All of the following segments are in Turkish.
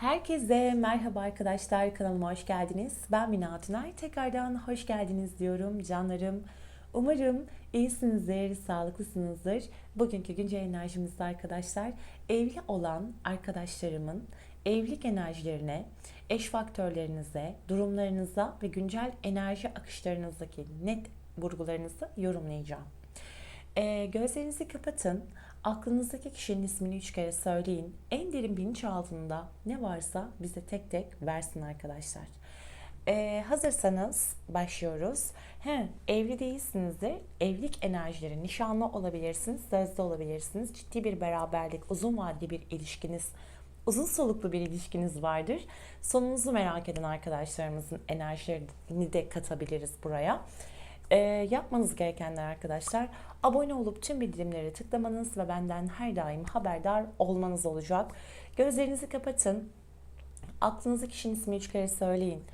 Herkese merhaba arkadaşlar kanalıma hoş geldiniz. Ben Mina Hatunay. Tekrardan hoş geldiniz diyorum canlarım. Umarım iyisinizdir, sağlıklısınızdır. Bugünkü güncel enerjimizde arkadaşlar evli olan arkadaşlarımın evlilik enerjilerine, eş faktörlerinize, durumlarınıza ve güncel enerji akışlarınızdaki net vurgularınızı yorumlayacağım. Ee, gözlerinizi kapatın. Aklınızdaki kişinin ismini üç kere söyleyin. En derin bilinçaltında ne varsa bize tek tek versin arkadaşlar. Ee, hazırsanız başlıyoruz. He, evli değilsinizdir. Evlilik enerjileri, nişanlı olabilirsiniz, sözlü olabilirsiniz. Ciddi bir beraberlik, uzun vadeli bir ilişkiniz, uzun soluklu bir ilişkiniz vardır. Sonunuzu merak eden arkadaşlarımızın enerjilerini de katabiliriz buraya. Ee, yapmanız gerekenler arkadaşlar abone olup tüm bildirimleri tıklamanız ve benden her daim haberdar olmanız olacak. Gözlerinizi kapatın. Aklınızdaki kişinin ismini üç kere söyleyin.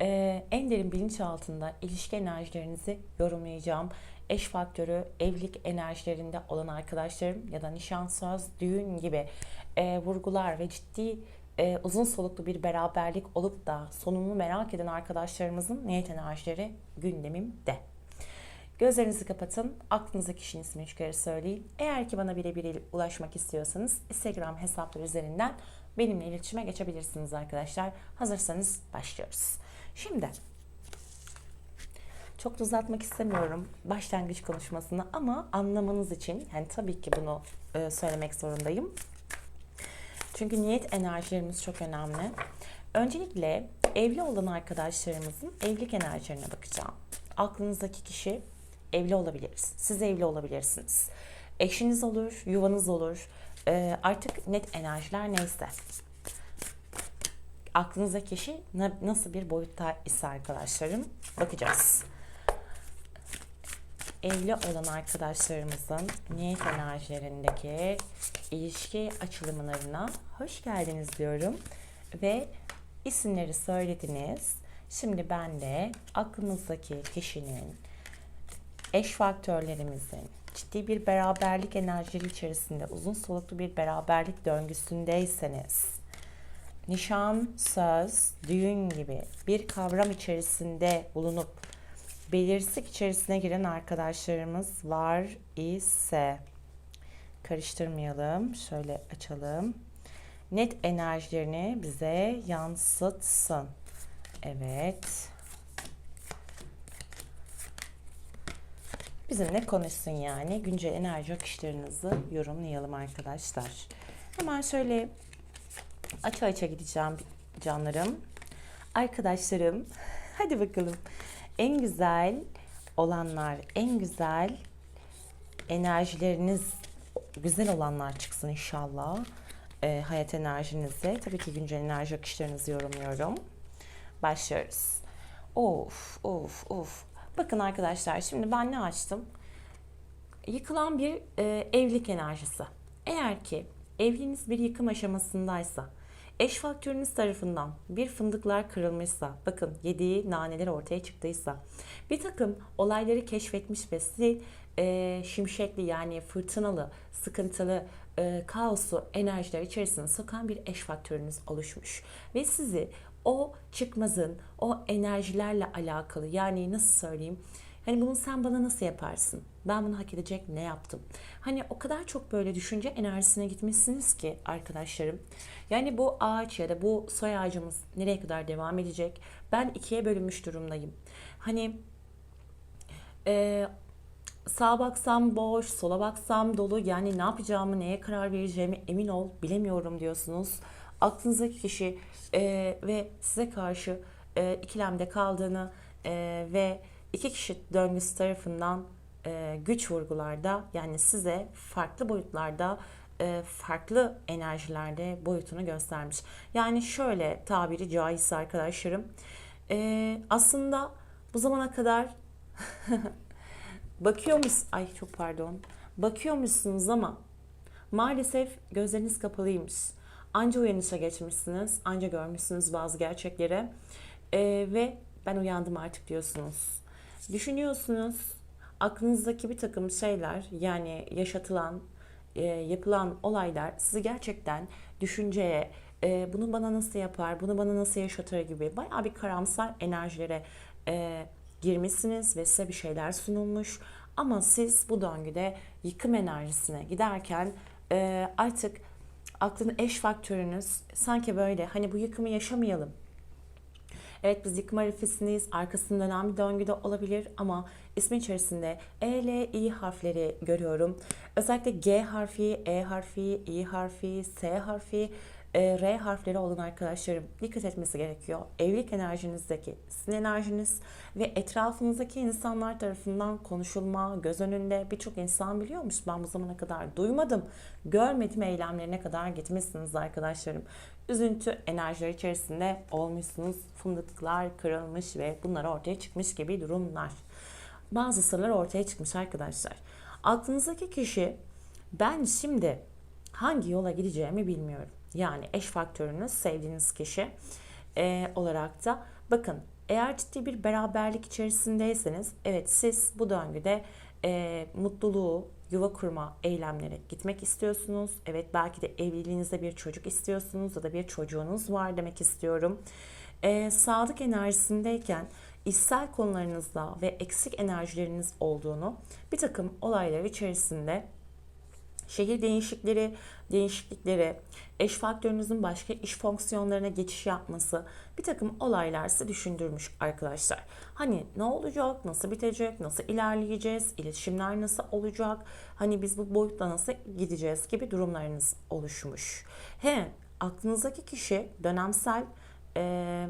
Ee, en derin bilinç altında ilişki enerjilerinizi yorumlayacağım. Eş faktörü, evlilik enerjilerinde olan arkadaşlarım ya da nişan, söz, düğün gibi e, vurgular ve ciddi e, uzun soluklu bir beraberlik olup da sonunu merak eden arkadaşlarımızın niyet enerjileri gündemimde. Gözlerinizi kapatın. Aklınızdaki kişinin ismini üç söyleyin. Eğer ki bana birebir ulaşmak istiyorsanız Instagram hesapları üzerinden benimle iletişime geçebilirsiniz arkadaşlar. Hazırsanız başlıyoruz. Şimdi çok da uzatmak istemiyorum başlangıç konuşmasını ama anlamanız için yani tabii ki bunu e, söylemek zorundayım. Çünkü niyet enerjilerimiz çok önemli. Öncelikle evli olan arkadaşlarımızın evlilik enerjilerine bakacağım. Aklınızdaki kişi evli olabiliriz. Siz evli olabilirsiniz. Eşiniz olur, yuvanız olur. Ee, artık net enerjiler neyse. Aklınızdaki kişi nasıl bir boyutta ise arkadaşlarım bakacağız. Evli olan arkadaşlarımızın niyet enerjilerindeki ilişki açılımlarına hoş geldiniz diyorum. Ve isimleri söylediniz. Şimdi ben de aklınızdaki kişinin eş faktörlerimizin ciddi bir beraberlik enerjileri içerisinde uzun soluklu bir beraberlik döngüsündeyseniz nişan, söz, düğün gibi bir kavram içerisinde bulunup belirsizlik içerisine giren arkadaşlarımız var ise karıştırmayalım. Şöyle açalım. Net enerjilerini bize yansıtsın. Evet. Bizimle konuşsun yani. Güncel enerji akışlarınızı yorumlayalım arkadaşlar. Hemen şöyle aça aça gideceğim canlarım. Arkadaşlarım hadi bakalım. En güzel olanlar, en güzel enerjileriniz güzel olanlar çıksın inşallah. E, hayat enerjinizi. Tabii ki güncel enerji akışlarınızı yorumluyorum. Başlıyoruz. Of of of. Bakın arkadaşlar şimdi ben ne açtım? Yıkılan bir e, evlilik enerjisi. Eğer ki evliliğiniz bir yıkım aşamasındaysa, eş faktörünüz tarafından bir fındıklar kırılmışsa, bakın yediği naneler ortaya çıktıysa, bir takım olayları keşfetmiş ve sizi e, şimşekli yani fırtınalı, sıkıntılı, e, kaosu enerjiler içerisine sokan bir eş faktörünüz oluşmuş. Ve sizi o çıkmazın, o enerjilerle alakalı yani nasıl söyleyeyim? Hani bunu sen bana nasıl yaparsın? Ben bunu hak edecek ne yaptım? Hani o kadar çok böyle düşünce enerjisine gitmişsiniz ki arkadaşlarım. Yani bu ağaç ya da bu soy ağacımız nereye kadar devam edecek? Ben ikiye bölünmüş durumdayım. Hani e, sağa baksam boş, sola baksam dolu. Yani ne yapacağımı, neye karar vereceğimi emin ol, bilemiyorum diyorsunuz aklınızdaki kişi e, ve size karşı e, ikilemde kaldığını e, ve iki kişi döngüsü tarafından e, güç vurgularda yani size farklı boyutlarda e, farklı enerjilerde boyutunu göstermiş. Yani şöyle tabiri caizse arkadaşlarım e, aslında bu zamana kadar bakıyor musunuz? Ay çok pardon. Bakıyor musunuz ama maalesef gözleriniz kapalıymış Anca uyanışa geçmişsiniz, anca görmüşsünüz bazı gerçekleri ee, ve ben uyandım artık diyorsunuz. Düşünüyorsunuz, aklınızdaki bir takım şeyler yani yaşatılan, e, yapılan olaylar sizi gerçekten düşünceye, e, bunu bana nasıl yapar, bunu bana nasıl yaşatır gibi bayağı bir karamsar enerjilere e, girmişsiniz ve size bir şeyler sunulmuş. Ama siz bu döngüde yıkım enerjisine giderken e, artık aklın eş faktörünüz sanki böyle hani bu yıkımı yaşamayalım. Evet biz yıkım arifesindeyiz. Arkasında dönen bir döngüde olabilir ama ismin içerisinde E, L, I harfleri görüyorum. Özellikle G harfi, E harfi, I harfi, S harfi, e, R harfleri olan arkadaşlarım dikkat etmesi gerekiyor. Evlilik enerjinizdeki sizin enerjiniz ve etrafınızdaki insanlar tarafından konuşulma, göz önünde birçok insan biliyormuş. Ben bu zamana kadar duymadım, görmedim eylemlerine kadar gitmişsiniz arkadaşlarım. Üzüntü enerjileri içerisinde olmuşsunuz. Fındıklar kırılmış ve bunlar ortaya çıkmış gibi durumlar. Bazı sırlar ortaya çıkmış arkadaşlar. Aklınızdaki kişi ben şimdi hangi yola gideceğimi bilmiyorum. Yani eş faktörünüz sevdiğiniz kişi e, olarak da bakın eğer ciddi bir beraberlik içerisindeyseniz evet siz bu döngüde e, mutluluğu, yuva kurma eylemlere gitmek istiyorsunuz. Evet belki de evliliğinizde bir çocuk istiyorsunuz ya da bir çocuğunuz var demek istiyorum. E, sağlık enerjisindeyken içsel konularınızda ve eksik enerjileriniz olduğunu bir takım olaylar içerisinde şehir değişikleri, değişiklikleri, eş faktörünüzün başka iş fonksiyonlarına geçiş yapması bir takım olaylar size düşündürmüş arkadaşlar. Hani ne olacak, nasıl bitecek, nasıl ilerleyeceğiz, iletişimler nasıl olacak, hani biz bu boyutta nasıl gideceğiz gibi durumlarınız oluşmuş. He, aklınızdaki kişi dönemsel e,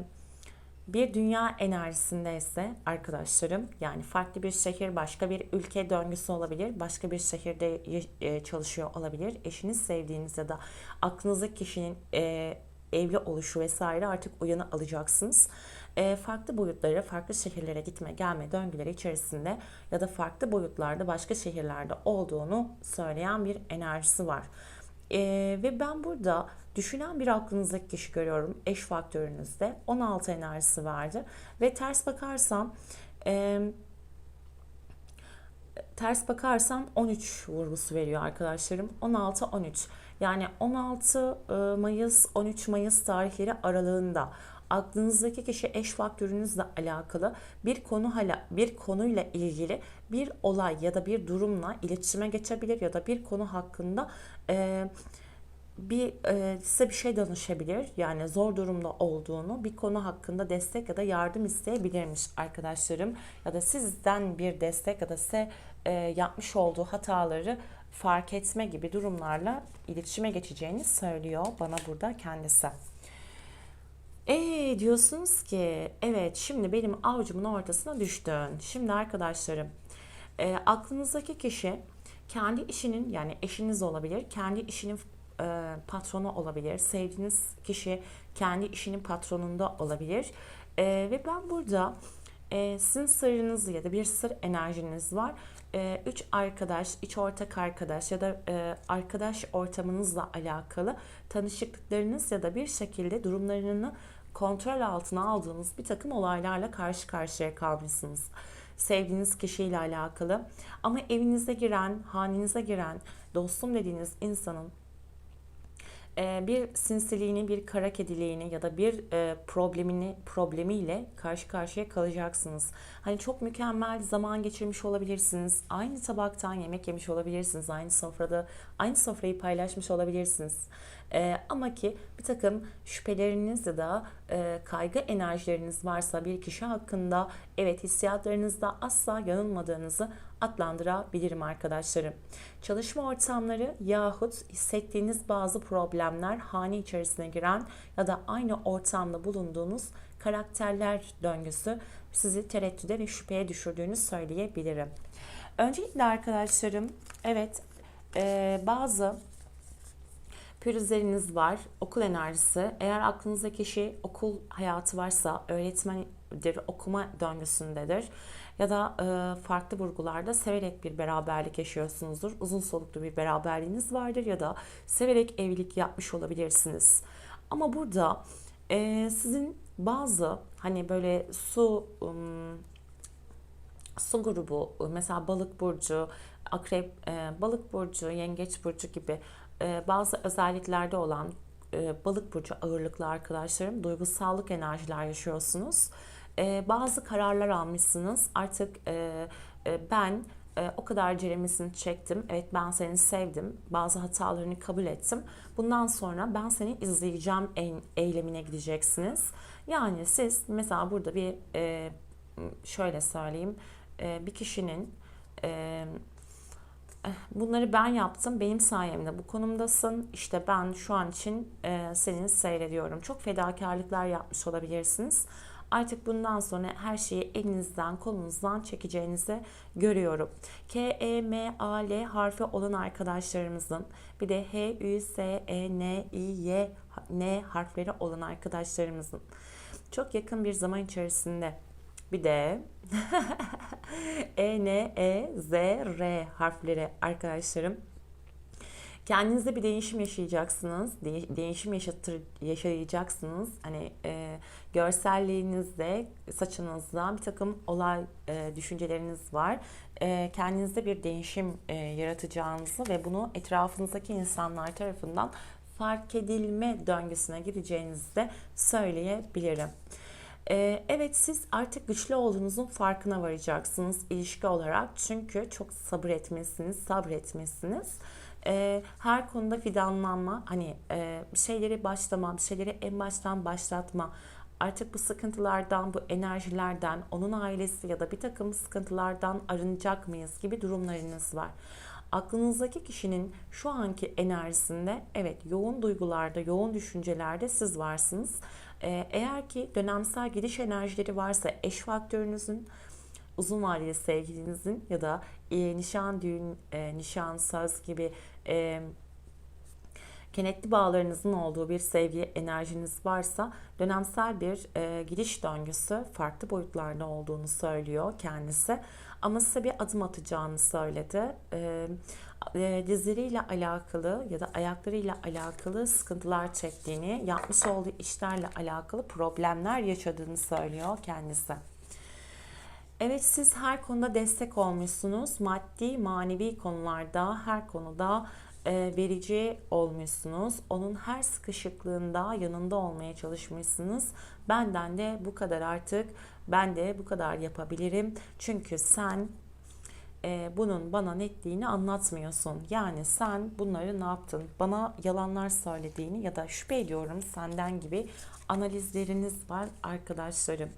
bir dünya enerjisindeyse arkadaşlarım yani farklı bir şehir, başka bir ülke döngüsü olabilir. Başka bir şehirde e, çalışıyor olabilir. Eşiniz sevdiğiniz ya da aklınızdaki kişinin e, evli oluşu vesaire artık uyanı alacaksınız. E, farklı boyutlara, farklı şehirlere gitme, gelme döngüleri içerisinde ya da farklı boyutlarda başka şehirlerde olduğunu söyleyen bir enerjisi var. E, ve ben burada düşünen bir aklınızdaki kişi görüyorum eş faktörünüzde. 16 enerjisi vardı. Ve ters bakarsam e, ters bakarsam 13 vurgusu veriyor arkadaşlarım. 16-13 yani 16 e, Mayıs 13 Mayıs tarihleri aralığında aklınızdaki kişi eş faktörünüzle alakalı bir konu hala bir konuyla ilgili bir olay ya da bir durumla iletişime geçebilir ya da bir konu hakkında e, bir e, size bir şey danışabilir. Yani zor durumda olduğunu, bir konu hakkında destek ya da yardım isteyebilirmiş arkadaşlarım. Ya da sizden bir destek ya da size e, yapmış olduğu hataları fark etme gibi durumlarla iletişime geçeceğini söylüyor bana burada kendisi. E diyorsunuz ki evet şimdi benim avucumun ortasına düştün. Şimdi arkadaşlarım e, aklınızdaki kişi kendi işinin yani eşiniz olabilir. Kendi işinin e, patronu olabilir. Sevdiğiniz kişi kendi işinin patronunda olabilir. E, ve ben burada e, sizin sırrınız ya da bir sır enerjiniz var. E, üç arkadaş, iç ortak arkadaş ya da e, arkadaş ortamınızla alakalı tanışıklıklarınız ya da bir şekilde durumlarını kontrol altına aldığınız bir takım olaylarla karşı karşıya kalmışsınız sevdiğiniz kişiyle alakalı. Ama evinize giren, hanenize giren, dostum dediğiniz insanın bir sinsiliğini, bir kara kediliğini ya da bir e, problemini problemiyle karşı karşıya kalacaksınız. Hani çok mükemmel zaman geçirmiş olabilirsiniz. Aynı tabaktan yemek yemiş olabilirsiniz. Aynı sofrada aynı sofrayı paylaşmış olabilirsiniz. E, ama ki bir takım şüpheleriniz ya da e, kaygı enerjileriniz varsa bir kişi hakkında evet hissiyatlarınızda asla yanılmadığınızı adlandırabilirim arkadaşlarım. Çalışma ortamları yahut hissettiğiniz bazı problemler hane içerisine giren ya da aynı ortamda bulunduğunuz karakterler döngüsü sizi tereddüde ve şüpheye düşürdüğünü söyleyebilirim. Öncelikle arkadaşlarım evet e, bazı pürüzleriniz var. Okul enerjisi. Eğer aklınızda kişi okul hayatı varsa öğretmendir, okuma döngüsündedir ya da e, farklı vurgularda severek bir beraberlik yaşıyorsunuzdur. Uzun soluklu bir beraberliğiniz vardır ya da severek evlilik yapmış olabilirsiniz. Ama burada e, sizin bazı hani böyle su um, su grubu mesela balık burcu, akrep, e, balık burcu, yengeç burcu gibi e, bazı özelliklerde olan e, balık burcu ağırlıklı arkadaşlarım duygusallık enerjiler yaşıyorsunuz. E, bazı kararlar almışsınız. Artık e, e, ben e, o kadar ceremesini çektim. Evet ben seni sevdim. Bazı hatalarını kabul ettim. Bundan sonra ben seni izleyeceğim en, eylemine gideceksiniz. Yani siz mesela burada bir e, şöyle söyleyeyim. E, bir kişinin e, bunları ben yaptım. Benim sayemde bu konumdasın. İşte ben şu an için e, seni seyrediyorum. Çok fedakarlıklar yapmış olabilirsiniz. Artık bundan sonra her şeyi elinizden, kolunuzdan çekeceğinizi görüyorum. K, E, M, A, L harfi olan arkadaşlarımızın bir de H, Ü, S, E, N, I, Y, N harfleri olan arkadaşlarımızın çok yakın bir zaman içerisinde bir de E, N, E, Z, R harfleri arkadaşlarım. Kendinizde bir değişim yaşayacaksınız. De- değişim yaşatır, yaşayacaksınız. Hani e, görselliğinizde, saçınızda bir takım olay e, düşünceleriniz var. E, kendinizde bir değişim e, yaratacağınızı ve bunu etrafınızdaki insanlar tarafından fark edilme döngüsüne gideceğinizi de söyleyebilirim. Ee, evet siz artık güçlü olduğunuzun farkına varacaksınız ilişki olarak. Çünkü çok sabır etmesiniz, sabretmesiniz. Ee, her konuda fidanlanma, hani e, bir şeyleri başlama, bir şeyleri en baştan başlatma. Artık bu sıkıntılardan, bu enerjilerden, onun ailesi ya da bir takım sıkıntılardan arınacak mıyız gibi durumlarınız var aklınızdaki kişinin şu anki enerjisinde evet yoğun duygularda, yoğun düşüncelerde siz varsınız. Ee, eğer ki dönemsel gidiş enerjileri varsa eş faktörünüzün, uzun vadeli sevgilinizin ya da e, nişan, düğün, e, nişan, söz gibi e, kenetli bağlarınızın olduğu bir sevgi enerjiniz varsa dönemsel bir e, gidiş döngüsü farklı boyutlarda olduğunu söylüyor kendisi. Ama size bir adım atacağını söyledi. E, e, dizleriyle alakalı ya da ayaklarıyla alakalı sıkıntılar çektiğini, yapmış olduğu işlerle alakalı problemler yaşadığını söylüyor kendisi. Evet siz her konuda destek olmuşsunuz. Maddi, manevi konularda her konuda e, verici olmuşsunuz. Onun her sıkışıklığında yanında olmaya çalışmışsınız. Benden de bu kadar artık ben de bu kadar yapabilirim. Çünkü sen e, bunun bana netliğini anlatmıyorsun. Yani sen bunları ne yaptın? Bana yalanlar söylediğini ya da şüphe ediyorum senden gibi analizleriniz var arkadaşlarım.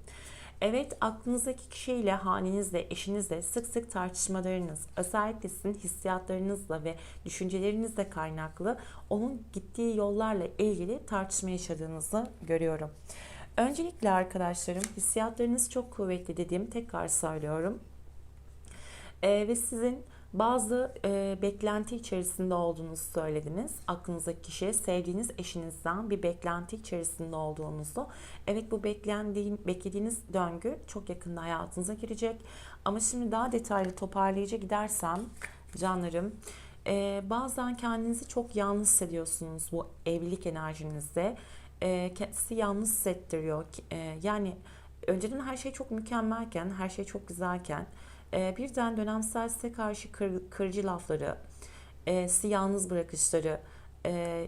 Evet aklınızdaki kişiyle, hanenizle, eşinizle sık sık tartışmalarınız, özellikle sizin hissiyatlarınızla ve düşüncelerinizle kaynaklı onun gittiği yollarla ilgili tartışma yaşadığınızı görüyorum. Öncelikle arkadaşlarım hissiyatlarınız çok kuvvetli dediğim tekrar söylüyorum. Ee, ve sizin bazı e, beklenti içerisinde olduğunuzu söylediniz. Aklınızdaki kişiye sevdiğiniz eşinizden bir beklenti içerisinde olduğunuzu. Evet bu beklendiğin, beklediğiniz döngü çok yakında hayatınıza girecek. Ama şimdi daha detaylı toparlayıcı gidersem canlarım e, bazen kendinizi çok yalnız hissediyorsunuz bu evlilik enerjinizde. E, sizi yalnız hissettiriyor. E, yani önceden her şey çok mükemmelken, her şey çok güzelken e, birden dönemsel size karşı kır, kırıcı lafları, e, sizi yalnız bırakışları, e,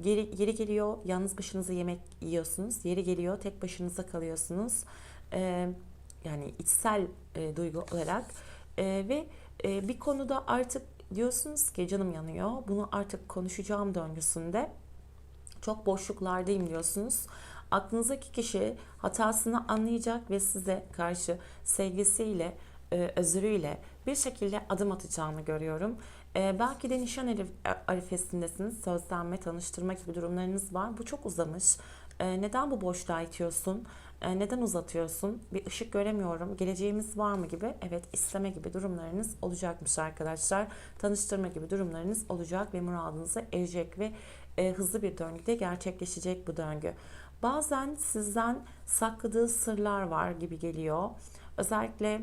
geri, geri geliyor yalnız başınıza yemek yiyorsunuz, yeri geliyor tek başınıza kalıyorsunuz. E, yani içsel e, duygu olarak e, ve e, bir konuda artık diyorsunuz ki canım yanıyor, bunu artık konuşacağım döngüsünde çok boşluklardayım diyorsunuz. Aklınızdaki kişi hatasını anlayacak ve size karşı sevgisiyle e, özürüyle bir şekilde adım atacağını görüyorum. E, belki de nişan e, arifesindesiniz. Sözlenme, tanıştırma gibi durumlarınız var. Bu çok uzamış. E, neden bu boşluğa itiyorsun? E, neden uzatıyorsun? Bir ışık göremiyorum. Geleceğimiz var mı gibi? Evet isteme gibi durumlarınız olacakmış arkadaşlar. Tanıştırma gibi durumlarınız olacak ve muradınıza erecek ve e, hızlı bir döngüde gerçekleşecek bu döngü. Bazen sizden sakladığı sırlar var gibi geliyor. Özellikle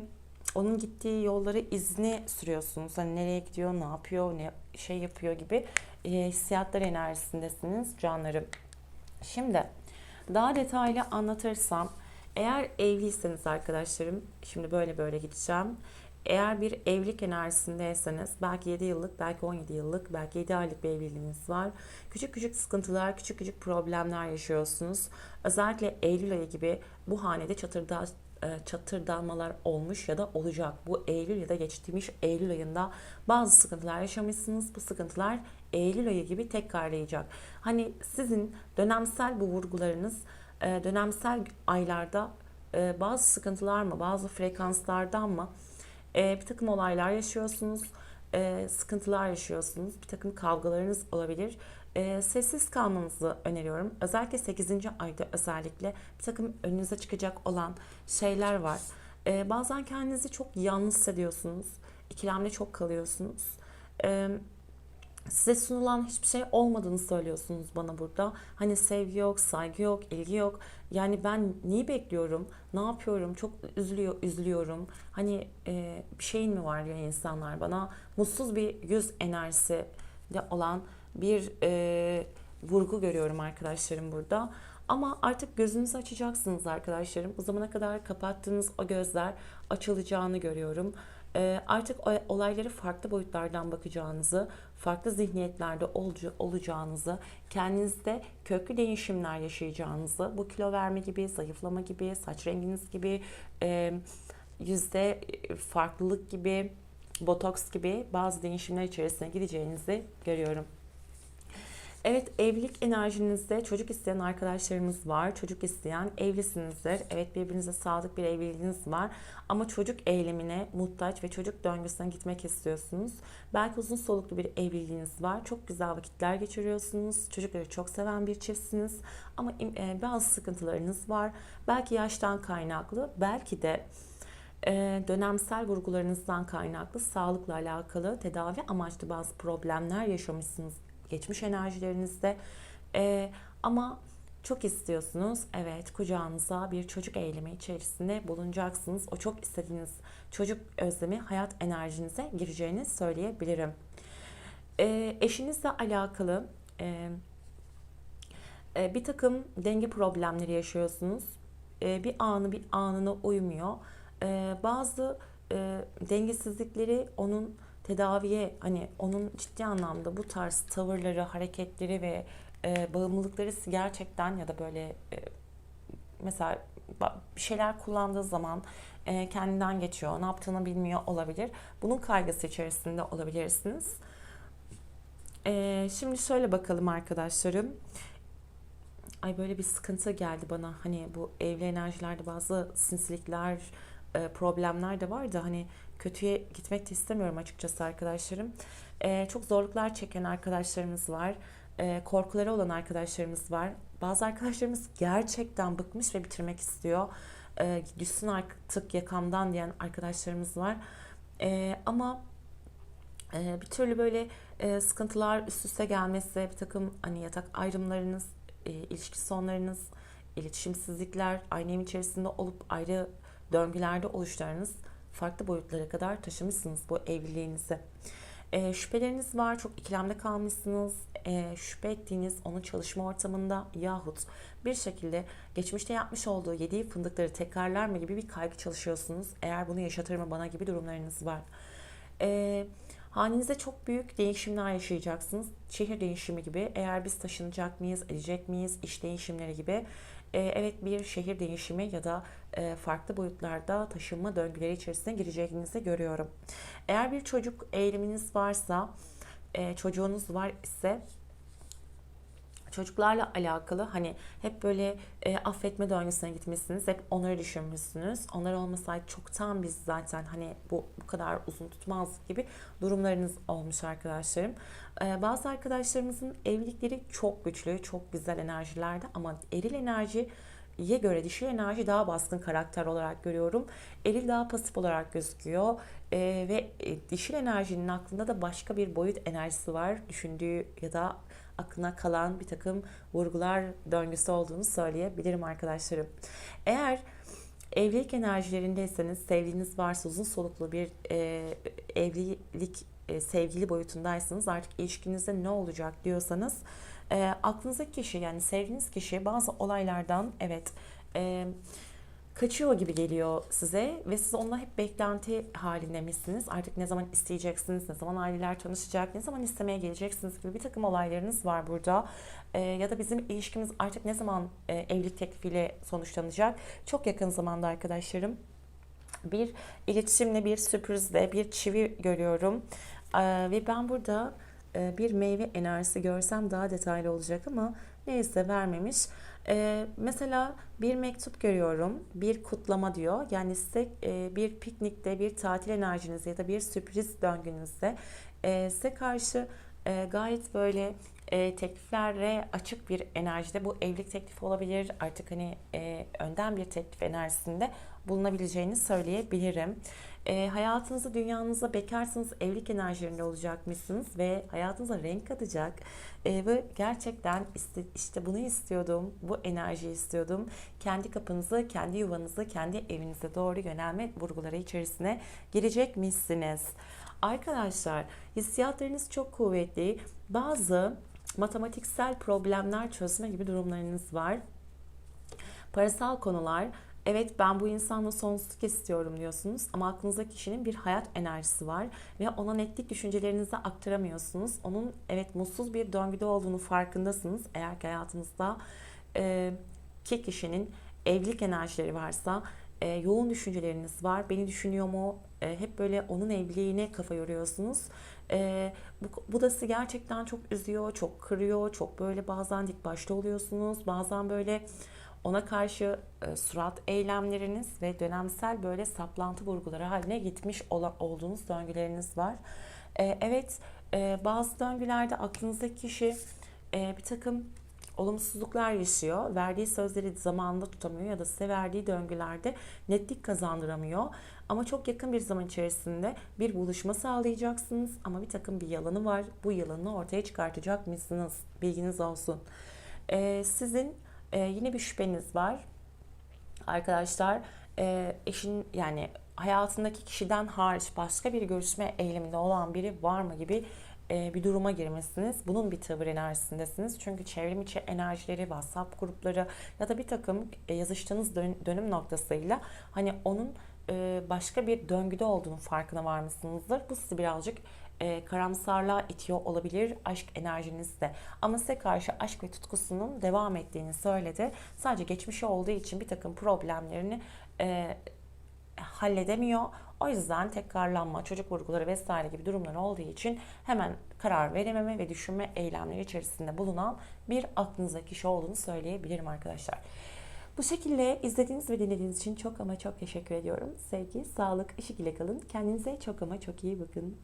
onun gittiği yolları izni sürüyorsunuz. Hani nereye gidiyor, ne yapıyor, ne şey yapıyor gibi e, hissiyatlar enerjisindesiniz canlarım. Şimdi daha detaylı anlatırsam eğer evliyseniz arkadaşlarım şimdi böyle böyle gideceğim. Eğer bir evlilik enerjisindeyseniz belki 7 yıllık, belki 17 yıllık, belki 7 aylık bir evliliğiniz var. Küçük küçük sıkıntılar, küçük küçük problemler yaşıyorsunuz. Özellikle Eylül ayı gibi bu hanede çatırda çatırdanmalar olmuş ya da olacak. Bu Eylül ya da geçtiğimiz Eylül ayında bazı sıkıntılar yaşamışsınız. Bu sıkıntılar Eylül ayı gibi tekrarlayacak. Hani sizin dönemsel bu vurgularınız e, dönemsel aylarda e, bazı sıkıntılar mı, bazı frekanslardan mı bir takım olaylar yaşıyorsunuz, sıkıntılar yaşıyorsunuz, bir takım kavgalarınız olabilir e, sessiz kalmanızı öneriyorum. Özellikle 8. ayda özellikle bir takım önünüze çıkacak olan şeyler var. E, bazen kendinizi çok yalnız hissediyorsunuz. İkilemde çok kalıyorsunuz. E, size sunulan hiçbir şey olmadığını söylüyorsunuz bana burada. Hani sevgi yok, saygı yok, ilgi yok. Yani ben neyi bekliyorum, ne yapıyorum, çok üzülüyor, üzülüyorum. Hani e, bir şeyin mi var diyor insanlar bana. Mutsuz bir yüz enerjisi de olan bir e, vurgu görüyorum arkadaşlarım burada. Ama artık gözünüzü açacaksınız arkadaşlarım. O zamana kadar kapattığınız o gözler açılacağını görüyorum. E, artık olayları farklı boyutlardan bakacağınızı, farklı zihniyetlerde olacağınızı, kendinizde köklü değişimler yaşayacağınızı, bu kilo verme gibi, zayıflama gibi, saç renginiz gibi, e, yüzde farklılık gibi, botoks gibi bazı değişimler içerisine gideceğinizi görüyorum. Evet evlilik enerjinizde çocuk isteyen arkadaşlarımız var. Çocuk isteyen evlisinizdir. Evet birbirinize sadık bir evliliğiniz var. Ama çocuk eylemine muhtaç ve çocuk döngüsüne gitmek istiyorsunuz. Belki uzun soluklu bir evliliğiniz var. Çok güzel vakitler geçiriyorsunuz. Çocukları çok seven bir çiftsiniz. Ama e, bazı sıkıntılarınız var. Belki yaştan kaynaklı. Belki de e, dönemsel vurgularınızdan kaynaklı sağlıkla alakalı tedavi amaçlı bazı problemler yaşamışsınız geçmiş enerjilerinizde. E, ama çok istiyorsunuz. Evet kucağınıza bir çocuk eylemi içerisinde bulunacaksınız. O çok istediğiniz çocuk özlemi hayat enerjinize gireceğini söyleyebilirim. E, eşinizle alakalı e, e, bir takım denge problemleri yaşıyorsunuz. E, bir anı bir anına uymuyor. E, bazı e, dengesizlikleri onun tedaviye hani onun ciddi anlamda bu tarz tavırları, hareketleri ve e, bağımlılıkları gerçekten ya da böyle e, mesela bir şeyler kullandığı zaman e, kendinden geçiyor, ne yaptığını bilmiyor olabilir. Bunun kaygısı içerisinde olabilirsiniz. E, şimdi şöyle bakalım arkadaşlarım. Ay böyle bir sıkıntı geldi bana. Hani bu evli enerjilerde bazı sinsilikler, e, problemler de var da hani kötüye gitmek de istemiyorum açıkçası arkadaşlarım. E, çok zorluklar çeken arkadaşlarımız var. E, korkuları olan arkadaşlarımız var. Bazı arkadaşlarımız gerçekten bıkmış ve bitirmek istiyor. E, düşsün artık yakamdan diyen arkadaşlarımız var. E, ama e, bir türlü böyle e, sıkıntılar üst üste gelmesi, bir takım hani yatak ayrımlarınız, e, ilişki sonlarınız, iletişimsizlikler, aynı evin içerisinde olup ayrı döngülerde oluşlarınız farklı boyutlara kadar taşımışsınız bu evliliğinizi. E, şüpheleriniz var, çok ikilemde kalmışsınız. E, şüphe ettiğiniz onun çalışma ortamında yahut bir şekilde geçmişte yapmış olduğu yediği fındıkları tekrarlar mı gibi bir kaygı çalışıyorsunuz. Eğer bunu yaşatır mı bana gibi durumlarınız var. E, hanenizde çok büyük değişimler yaşayacaksınız. Şehir değişimi gibi. Eğer biz taşınacak mıyız, edecek miyiz, iş değişimleri gibi evet bir şehir değişimi ya da e, farklı boyutlarda taşınma döngüleri içerisine gireceğinizi görüyorum. Eğer bir çocuk eğiliminiz varsa, e, çocuğunuz var ise çocuklarla alakalı hani hep böyle e, affetme döngüsüne gitmişsiniz. Hep onları düşünmüşsünüz. Onlar olmasaydı çoktan biz zaten hani bu bu kadar uzun tutmaz gibi durumlarınız olmuş arkadaşlarım. E, bazı arkadaşlarımızın evlilikleri çok güçlü, çok güzel enerjilerde ama eril enerji ye göre dişil enerji daha baskın karakter olarak görüyorum. Eril daha pasif olarak gözüküyor. E, ve e, dişil enerjinin aklında da başka bir boyut enerjisi var. Düşündüğü ya da aklına kalan bir takım vurgular döngüsü olduğunu söyleyebilirim arkadaşlarım. Eğer evlilik enerjilerindeyseniz, sevdiğiniz varsa uzun soluklu bir e, evlilik e, sevgili boyutundaysanız artık ilişkinizde ne olacak diyorsanız e, aklınızdaki kişi yani sevdiğiniz kişi bazı olaylardan evet e, kaçıyor gibi geliyor size ve siz onunla hep beklenti halindemişsiniz. Artık ne zaman isteyeceksiniz, ne zaman aileler tanışacak, ne zaman istemeye geleceksiniz gibi bir takım olaylarınız var burada. Ee, ya da bizim ilişkimiz artık ne zaman e, evlilik teklifiyle sonuçlanacak? Çok yakın zamanda arkadaşlarım. Bir iletişimle, bir sürprizle, bir çivi görüyorum. Ee, ve ben burada e, bir meyve enerjisi görsem daha detaylı olacak ama neyse vermemiş. Ee, mesela bir mektup görüyorum, bir kutlama diyor. Yani size e, bir piknikte, bir tatil enerjinizde ya da bir sürpriz döngünüzde e, size karşı e, gayet böyle e, tekliflere açık bir enerjide bu evlilik teklifi olabilir. Artık hani e, önden bir teklif enerjisinde bulunabileceğini söyleyebilirim. E, hayatınızda, dünyanızda bekarsınız, evlilik enerjilerinde olacakmışsınız ve hayatınıza renk katacak. E, ve gerçekten işte, işte bunu istiyordum, bu enerjiyi istiyordum. Kendi kapınızı, kendi yuvanızı, kendi evinize doğru yönelme vurguları içerisine girecekmişsiniz. Arkadaşlar hissiyatlarınız çok kuvvetli. Bazı matematiksel problemler çözme gibi durumlarınız var. Parasal konular, evet ben bu insanla sonsuzluk istiyorum diyorsunuz ama aklınızda kişinin bir hayat enerjisi var ve ona netlik düşüncelerinizi aktaramıyorsunuz. Onun evet mutsuz bir döngüde olduğunu farkındasınız. Eğer ki hayatınızda e, ki kişinin evlilik enerjileri varsa e, yoğun düşünceleriniz var. Beni düşünüyor mu? E, hep böyle onun evliliğine kafa yoruyorsunuz. E, bu, bu da sizi gerçekten çok üzüyor, çok kırıyor. Çok böyle bazen dik başta oluyorsunuz. Bazen böyle ona karşı e, surat eylemleriniz ve dönemsel böyle saplantı vurguları haline gitmiş olan, olduğunuz döngüleriniz var. E, evet e, bazı döngülerde aklınızdaki kişi e, bir takım olumsuzluklar yaşıyor. Verdiği sözleri zamanında tutamıyor ya da size verdiği döngülerde netlik kazandıramıyor. Ama çok yakın bir zaman içerisinde bir buluşma sağlayacaksınız ama bir takım bir yalanı var. Bu yalanı ortaya çıkartacak mısınız? Bilginiz olsun. Ee, sizin e, yine bir şüpheniz var. Arkadaşlar e, eşin yani hayatındaki kişiden hariç başka bir görüşme eyleminde olan biri var mı gibi e, bir duruma girmesiniz. Bunun bir tavır enerjisindesiniz. Çünkü çevrim içi enerjileri, WhatsApp grupları ya da bir takım e, yazıştığınız dönüm noktasıyla hani onun e, başka bir döngüde olduğunu farkına varmışsınızdır. Bu sizi birazcık karamsarlığa itiyor olabilir aşk enerjinizde. Ama size karşı aşk ve tutkusunun devam ettiğini söyledi. Sadece geçmişi olduğu için bir takım problemlerini halledemiyor. O yüzden tekrarlanma, çocuk vurguları vesaire gibi durumlar olduğu için hemen karar verememe ve düşünme eylemleri içerisinde bulunan bir aklınızdaki kişi olduğunu söyleyebilirim arkadaşlar. Bu şekilde izlediğiniz ve dinlediğiniz için çok ama çok teşekkür ediyorum. Sevgi, sağlık, ışık ile kalın. Kendinize çok ama çok iyi bakın.